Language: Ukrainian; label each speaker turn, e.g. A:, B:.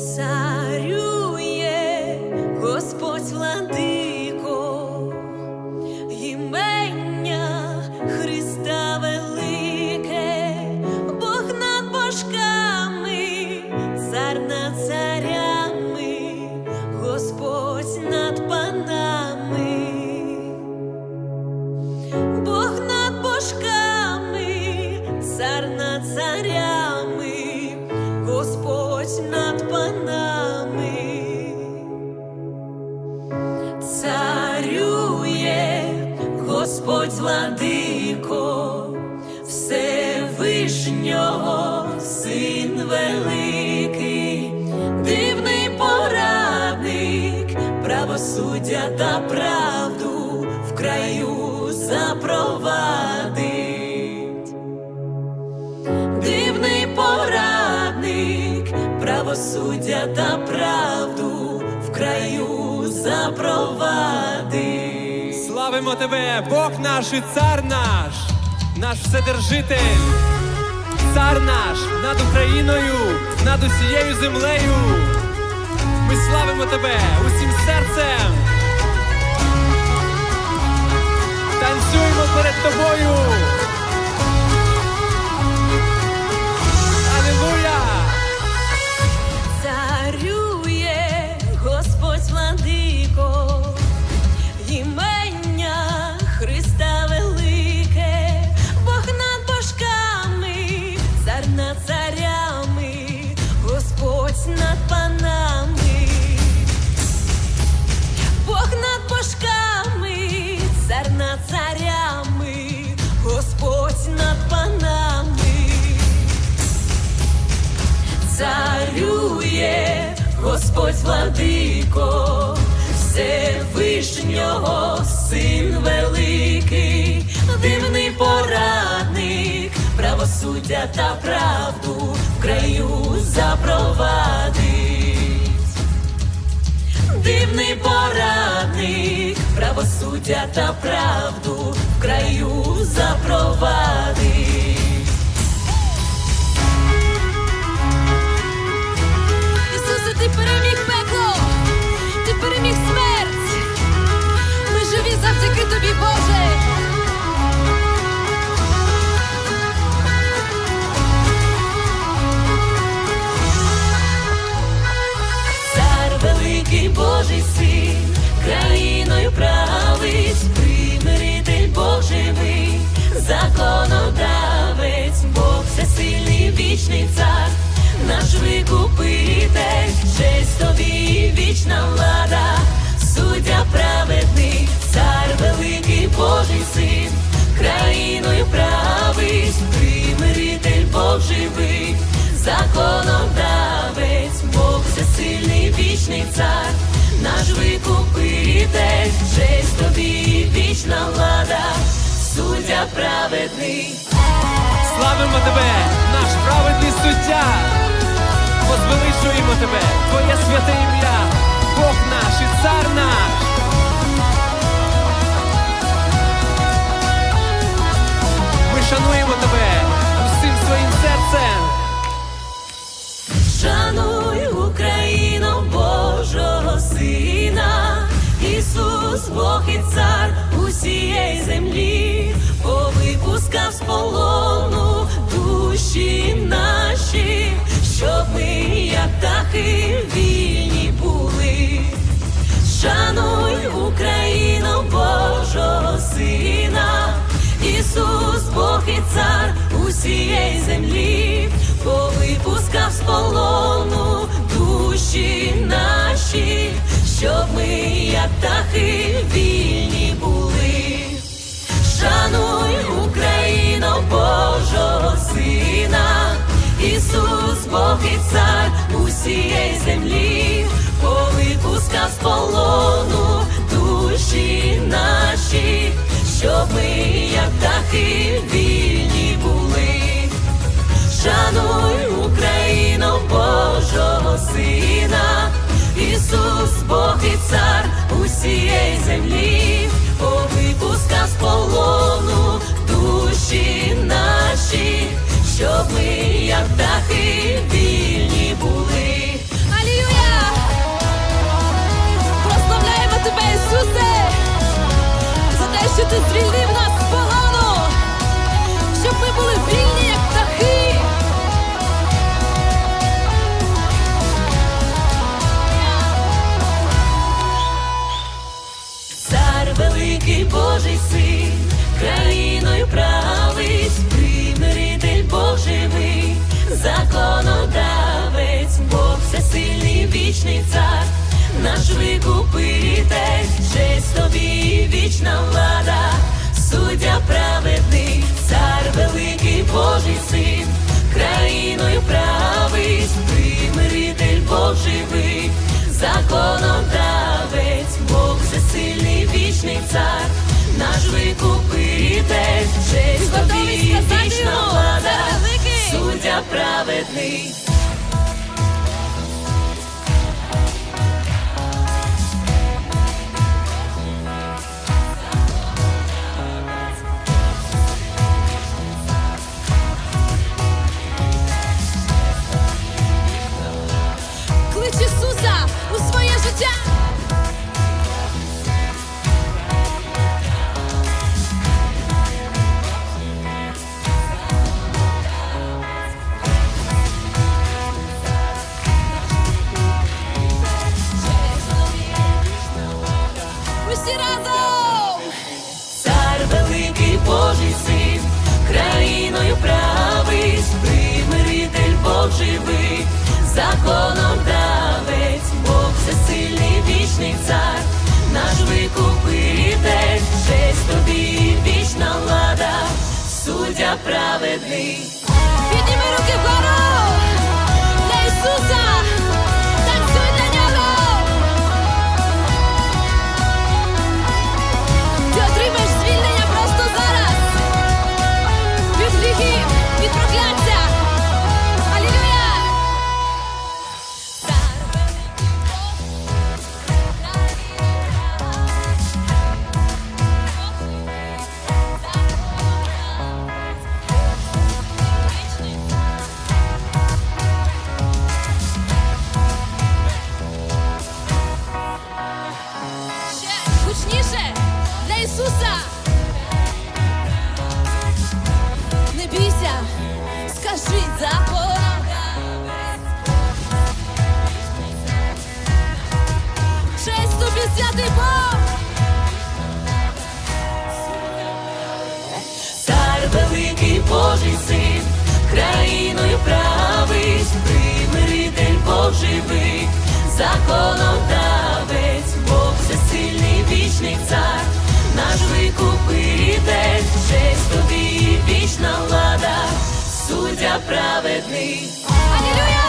A: Царює Господь владико, імення Христа велике, Бог над божками, цар над панами, царює Господь владико, Всевишнього син великий, дивний порадник, правосуддя та правду в краю запровадить. Правосуддя та правду в краю запровади.
B: Славимо тебе, Бог наш і цар наш, наш вседержитель, цар наш над Україною, над усією землею. Ми славимо тебе усім серцем.
A: Царює Господь владико, Всевишнього син великий, дивний порадник, правосуддя та правду в краю запровадить. Дивний порадник, правосуддя та правду в краю запровадить. Честь тобі вічна влада, суддя праведний, цар великий Божий син, країною править, примиритель Бог живий, законодавець, Бог всесильний вічний цар, наш викупитель, честь тобі вічна влада, суддя праведний.
B: Славимо тебе, наш праведний суддя. Возвеличуємо тебе, Бог і цар
A: усієї землі, повипускав з полону душі наші, щоб ми, як птахи, вільні були. Шануй Україну Божого Сина, Ісус, Бог і цар усієї землі, повипускав з полону душі наші, щоб ми, як птахи, цар усієї землі, коли повипускав з полону
C: звільнив нас з погану, щоб ми були вільні, як птахи.
A: Цар великий Божий син, країною править, примиритель Бог живий, законодавець, Бог всесильний вічний цар, наш викупитель, честь тобі вічна влада, викупитель, честь тобі вічна влада, суддя праведний. Праведний.
C: Ісуса. Не бійся, скажи закон. Честь тобі святий Бог.
A: Цар великий Божий син, країною править, примиритель Бог живий, законодавець, Бог всесильний вічний цар, суддя праведний.
C: Алілюя!